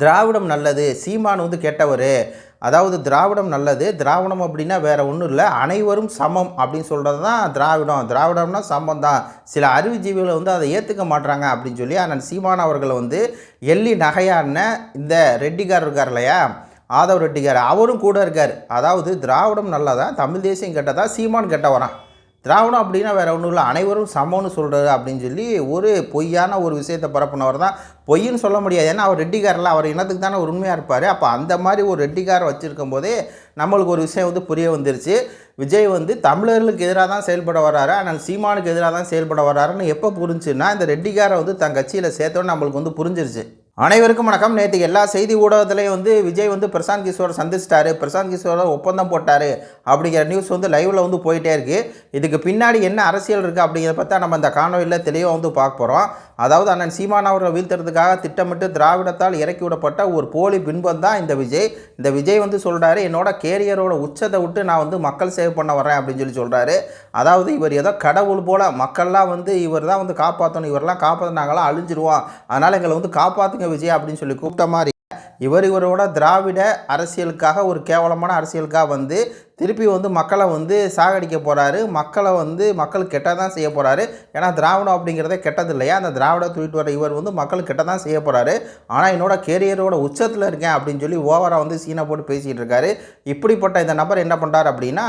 திராவிடம் நல்லது சீமான் வந்து கெட்டவர். அதாவது திராவிடம் நல்லது திராவிடம் அப்படின்னா வேறு ஒன்றும் இல்லை அனைவரும் சமம் அப்படின்னு சொல்கிறது தான் திராவிடம். திராவிடம்னா சமம் தான் சில அறிவுஜீவிகளை வந்து அதை ஏற்றுக்க மாட்றாங்க அப்படின்னு சொல்லி அண்ணன் சீமான் அவர்களை வந்து எள்ளி நகையான இந்த ரெட்டிக்கார் இருக்கார் இல்லையா? ஆதவ் ரெட்டிக்கார் அவரும் கூட இருக்கார். அதாவது திராவிடம் நல்லதான் தமிழ் தேசியம் கெட்டதா சீமான் கெட்ட வரான் திராவிடம் அப்படின்னா வேறு ஒன்றும் இல்லை. அனைவரும் சமம்னு சொல்கிறது அப்படின்னு சொல்லி ஒரு பொய்யான ஒரு விஷயத்தை பரப்புனவர் தான். பொய்ன்னு சொல்ல முடியாது. ஏன்னா அவர் ரெட்டிக்காரில் அவர் இனத்துக்கு தானே ஒரு உண்மையாக இருப்பார். அப்போ அந்த மாதிரி ஒரு ரெட்டிக்காரை வச்சுருக்கும் போதே நம்மளுக்கு ஒரு விஷயம் வந்து புரிய வந்துருச்சு. விஜய் வந்து தமிழர்களுக்கு எதிராக தான் செயல்பட வராரு ஆனால் சீமானுக்கு எதிராக தான் செயல்பட வராருன்னு எப்போ புரிஞ்சுன்னா இந்த ரெட்டிக்காரை வந்து தன் கட்சியில் சேர்த்தோன்னு நம்மளுக்கு வந்து புரிஞ்சிருச்சு. அனைவருக்கும் வணக்கம். நேற்று எல்லா செய்தி ஊடகத்துலேயும் வந்து விஜய் வந்து பிரசாந்த் கிஷோரை சந்திச்சிட்டாரு. பிரசாந்த் கிஷோரை ஒப்பந்தம் போட்டார் அப்படிங்கிற நியூஸ் வந்து லைவில் வந்து போயிட்டே இருக்குது இதுக்கு பின்னாடி என்ன அரசியல் இருக்குது அப்படிங்கிறத பார்த்தா நம்ம இந்த காணொலியில் தெளிவாக வந்து பார்க்க போகிறோம் அதாவது அண்ணன் சீமான் அவரை வீழ்த்துறதுக்காக திட்டமிட்டு திராவிடத்தால் இறக்கி விடப்பட்ட ஒரு போலி பின்பம் தான் இந்த விஜய். இந்த விஜய் வந்து சொல்கிறாரு என்னோட கேரியரோட உச்சத்தை விட்டு நான் வந்து மக்கள் சேவ் பண்ண வரேன் அப்படின்னு சொல்லி சொல்கிறாரு அதாவது இவர் ஏதோ கடவுள் போல் மக்கள்லாம் வந்து இவர் தான் வந்து காப்பாற்றணும் இவரெல்லாம் காப்பாற்றினாங்களாம் அழிஞ்சிருவோம் அதனால் எங்களை வந்து காப்பாற்றுங்க விஜய் அப்படின்னு சொல்லி கூப்பிட்ட மாதிரி இவர் இவரோட திராவிட அரசியலுக்காக ஒரு கேவலமான அரசியலுக்காக வந்து திருப்பி வந்து மக்களை வந்து சாகடிக்க போகிறாரு மக்களை வந்து மக்கள் கெட்டதான் தான் செய்ய போகிறாரு ஏன்னா திராவிடம் அப்படிங்கிறதே கெட்டது இல்லையா அந்த திராவிட தூக்கிட்டு வர இவர் வந்து மக்கள் கெட்டதான் தான் செய்ய போகிறாரு ஆனால் என்னோட கேரியரோட உச்சத்தில் இருக்கேன் அப்படின்னு சொல்லி ஓவராக வந்து சீனை போட்டு பேசிகிட்டு இருக்காரு. இப்படிப்பட்ட இந்த நபர் என்ன பண்ணுறாரு அப்படின்னா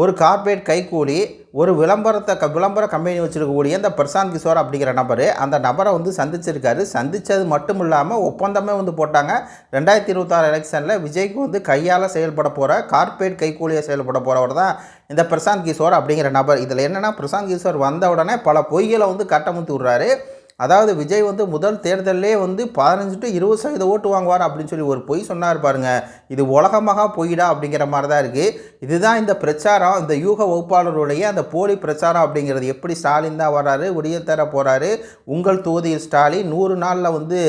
ஒரு கார்ப்பரேட் கைக்கூலி ஒரு விளம்பரத்தை க விளம்பர கம்பெனி வச்சுருக்கக்கூடிய இந்த பிரசாந்த் கிஷோர் அப்படிங்கிற நபர் அந்த நபரை வந்து சந்திச்சிருக்காரு. சந்தித்தது மட்டும் இல்லாமல் ஒப்பந்தமே வந்து போட்டாங்க. ரெண்டாயிரத்தி இருபத்தாறு எலெக்ஷனில் விஜய்க்கு வந்து கையால் செயல்பட போகிற கார்ப்பரேட் கைக்கூலியாக செயல்பட போகிறவர் தான் இந்த பிரசாந்த் கிஷோர் அப்படிங்கிற நபர். இதில் என்னென்னா பிரசாந்த் கிஷோர் வந்த உடனே பல பொய்களை வந்து கட்டமுத்து விடுறாரு. அதாவது விஜய் வந்து முதல் தேர்தலே வந்து பதினஞ்சு டு இருபது சதவீத ஓட்டு வாங்குவார் அப்படின்னு சொல்லி ஒரு பொய் சொன்னார் பாருங்க. இது உலகமாக பொய்டா அப்படிங்கிற மாதிரி தான் இருக்குது இதுதான் இந்த பிரச்சாரம் இந்த யூக வகுப்பாளருடைய அந்த போலி பிரச்சாரம் அப்படிங்கிறது. எப்படி ஸ்டாலின் தான் வர்றாரு விடியத்தர போகிறாரு உங்கள் தொகுதியில் ஸ்டாலின் நூறு நாளில் வந்து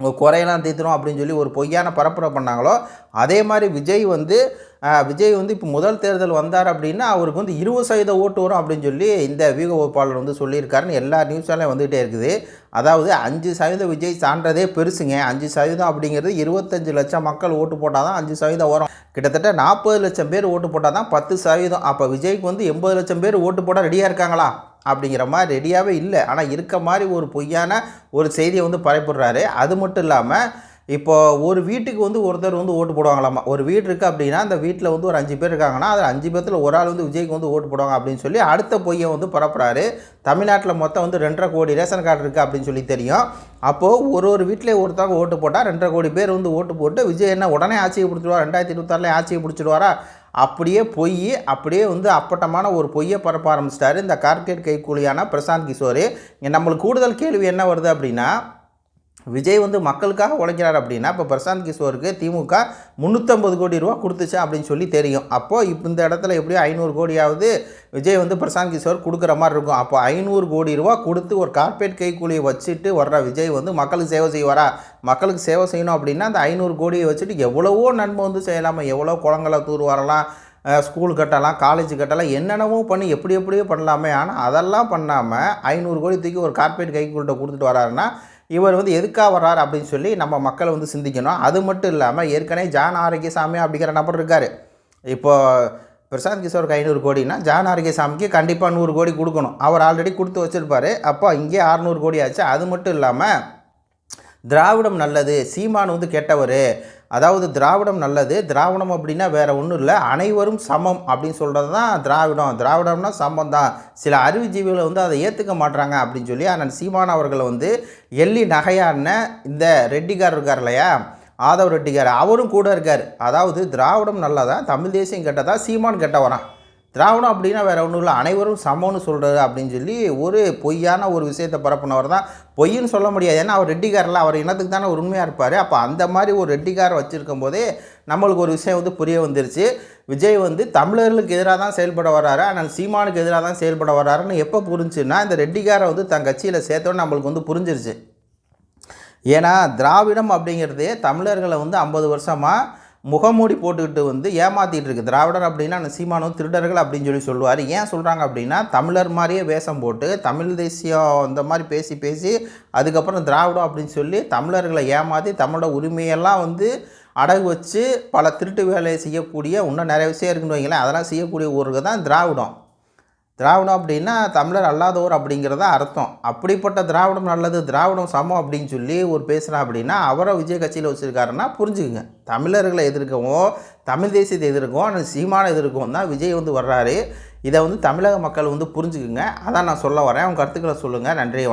உங்கள் குறையெல்லாம் தீர்த்துடும் அப்படின்னு சொல்லி ஒரு பொய்யான பரப்புரை பண்ணாங்களோ அதே மாதிரி விஜய் வந்து விஜய் வந்து இப்போ முதல் தேர்தல் வந்தார் அப்படின்னா அவருக்கு வந்து இருபது சதவீத ஓட்டு வரும் அப்படின்னு சொல்லி இந்த வியூக வகுப்பாளர் வந்து சொல்லியிருக்காருன்னு எல்லா நியூஸாலையும் வந்துகிட்டே இருக்குது. அதாவது அஞ்சு சதவீதம் விஜய் சான்றதே பெருசுங்க. அஞ்சு சதவீதம் அப்படிங்கிறது இருபத்தஞ்சு லட்சம் மக்கள் ஓட்டு போட்டால் தான் அஞ்சு சதவீதம் வரும். கிட்டத்தட்ட நாற்பது லட்சம் பேர் ஓட்டு போட்டால் தான் பத்து சதவீதம். அப்போ விஜய்க்கு வந்து எண்பது லட்சம் பேர் ஓட்டு போட்டால் ரெடியாக இருக்காங்களா? அப்படிங்கிற மாதிரி ரெடியாகவே இல்லை. ஆனால் இருக்க மாதிரி ஒரு பொய்யான ஒரு செய்தியை வந்து பரப்பிடுறாரு. அது மட்டும் இல்லாமல் இப்போ ஒரு வீட்டுக்கு வந்து ஒருத்தர் வந்து ஓட்டு போடுவாங்களாமா? ஒரு வீடு இருக்குது அப்படின்னா அந்த வீட்டில் வந்து ஒரு அஞ்சு பேர் இருக்காங்கன்னா அதில் அஞ்சு பேர்த்தில் ஒரு ஆள் வந்து விஜய்க்கு வந்து ஓட்டு போடுவாங்க அப்படின்னு சொல்லி அடுத்த பொய்யை வந்து பரப்புறாரு. தமிழ்நாட்டில் மொத்தம் வந்து ரெண்டரை கோடி ரேஷன் கார்டு இருக்குது அப்படின்னு சொல்லி தெரியும். அப்போது ஒரு ஒரு வீட்டிலே ஒருத்தவங்க ஓட்டு போட்டால் ரெண்டரை கோடி பேர் வந்து ஓட்டு போட்டு விஜய் என்ன உடனே ஆட்சியை பிடிச்சிடுவார்? ரெண்டாயிரத்தி இருபத்தாறுல ஆட்சியை பிடிச்சிடுவாரா? அப்படியே பொய் அப்படியே வந்து அப்பட்டமான ஒரு பொய்யை பரப்ப ஆரம்பிச்சிட்டாரு. இந்த கார்பரேட் கைக்கூலியான பிரசாந்த் கிஷோர். நம்மளுக்கு கூடுதல் கேள்வி என்ன வருது அப்படின்னா விஜய் வந்து மக்களுக்காக உழைக்கிறார் அப்படின்னா இப்போ பிரசாந்த் கிஷோருக்கு திமுக முந்நூற்றம்பது கோடி ரூபா கொடுத்துச்சு அப்படின்னு சொல்லி தெரியும். அப்போது இப்போ இந்த இடத்துல எப்படியும் ஐநூறு கோடியாவது விஜய் வந்து பிரசாந்த் கிஷோர் கொடுக்குற மாதிரி இருக்கும். அப்போ ஐநூறு கோடி ரூபா கொடுத்து ஒரு கார்பரேட் கைக்கூலியை வச்சுட்டு வர்ற விஜய் வந்து மக்களுக்கு சேவை செய்வாரா? மக்களுக்கு சேவை செய்யணும் அப்படின்னா அந்த ஐநூறு கோடியை வச்சுட்டு எவ்வளவோ நன்மை வந்து செய்யலாமா? எவ்வளோ குளங்களை தூர் வரலாம் ஸ்கூல் கட்டலாம் காலேஜ் கட்டலாம் என்னென்னவோ பண்ணி எப்படி எப்படியோ பண்ணலாமே. ஆனால் அதெல்லாம் பண்ணாமல் ஐநூறு கோடி தூக்கி ஒரு கார்பரேட் கைக்குள்கிட்ட கொடுத்துட்டு வராருன்னா இவர் வந்து எதுக்காக வர்றார் அப்படின்னு சொல்லி நம்ம மக்களை வந்து சிந்திக்கணும். அது மட்டும் இல்லாமல் ஏற்கனவே ஜான் ஆரோக்கியசாமி அப்படிங்கிற நபர் இருக்கார். இப்போது பிரசாந்த் கிஷோருக்கு ஐநூறு கோடினா ஜான் ஆரோக்கியசாமிக்கு கண்டிப்பாக நூறு கோடி கொடுக்கணும். அவர் ஆல்ரெடி கொடுத்து வச்சுருப்பார். அப்போ இங்கே அறநூறு கோடி ஆச்சு. அது மட்டும் இல்லாமல் திராவிடம் நல்லது சீமான் வந்து கெட்டவர் அதாவது திராவிடம் நல்லது திராவிடம் அப்படின்னா வேறு ஒன்றும் இல்லை அனைவரும் சமம் அப்படின்னு சொல்கிறது தான் திராவிடம். திராவிடம்னா சமம் தான் சில அறிவுஜீவிகளை வந்து அதை ஏற்றுக்க மாட்றாங்க அப்படின்னு சொல்லி அண்ணன் சீமான் அவர்களை வந்து எள்ளி நகையான இந்த ரெட்டிக்கார் இருக்கார் இல்லையா? ஆதவ் ரெட்டிக்கார் அவரும் கூட இருக்கார். அதாவது திராவிடம் நல்லதான் தமிழ் தேசியம் கெட்டதா? சீமான் கெட்ட வரான் திராவிடம் அப்படின்னா வேறு ஒன்றும் இல்லை. அனைவரும் சமம்னு சொல்கிறது அப்படின்னு சொல்லி ஒரு பொய்யான ஒரு விஷயத்தை பரப்புனவர் தான். பொய்ன்னு சொல்ல முடியாது. ஏன்னா அவர் ரெட்டிக்காரில் அவர் இனத்துக்கு தானே ஒரு உண்மையாக இருப்பார். அப்போ அந்த மாதிரி ஒரு ரெட்டிக்காரை வச்சுருக்கும் போதே நம்மளுக்கு ஒரு விஷயம் வந்து புரிய வந்துருச்சு. விஜய் வந்து தமிழர்களுக்கு எதிராக தான் செயல்பட வர்றாரு. ஆனால் சீமானுக்கு எதிராக தான் செயல்பட வர்றாருன்னு எப்போ புரிஞ்சுன்னா இந்த ரெட்டிக்காரை வந்து தன் கட்சியில் சேர்த்தோன்னு நம்மளுக்கு வந்து புரிஞ்சிருச்சு. ஏன்னா திராவிடம் அப்படிங்கிறதே தமிழர்களை வந்து ஐம்பது வருஷமாக முகமூடி போட்டுக்கிட்டு வந்து ஏமாத்திட்டு இருக்கு. திராவிடர் அப்படின்னா அந்த சீமானும் திருடர்கள் அப்படின்னு சொல்லி சொல்லுவார். ஏன் சொல்கிறாங்க அப்படின்னா தமிழர் மாதிரியே வேஷம் போட்டு தமிழ் தேசியம் இந்த மாதிரி பேசி பேசி அதுக்கப்புறம் திராவிடம் அப்படின்னு சொல்லி தமிழர்களை ஏமாற்றி தமிழோட உரிமையெல்லாம் வந்து அடகு வச்சு பல திருட்டு வேலையை செய்யக்கூடிய இன்னும் நிறைய விஷயம் இருக்குன்னு வைங்களேன் அதெல்லாம் செய்யக்கூடிய ஊருக்கு தான் திராவிடம். திராவிடம் அப்படின்னா தமிழர் அல்லாதவர் அப்படிங்கிறத அர்த்தம். அப்படிப்பட்ட திராவிடம் நல்லது திராவிடம் சமம் அப்படின்னு சொல்லி ஒரு பேசுகிறா அப்படின்னா அவரை விஜய் கட்சியில் வச்சுருக்காருன்னா புரிஞ்சுக்குங்க. தமிழர்களை எதிர்க்கவும் தமிழ் தேசியத்தை எதிர்க்கவும் ஆனால் சீமான எதிர்க்கவும் தான் விஜய் வந்து வர்றாரு. இதை வந்து தமிழக மக்கள் வந்து புரிஞ்சுக்குங்க. அதான் நான் சொல்ல வரேன். அவங்க கருத்துக்களை சொல்லுங்கள் நன்றி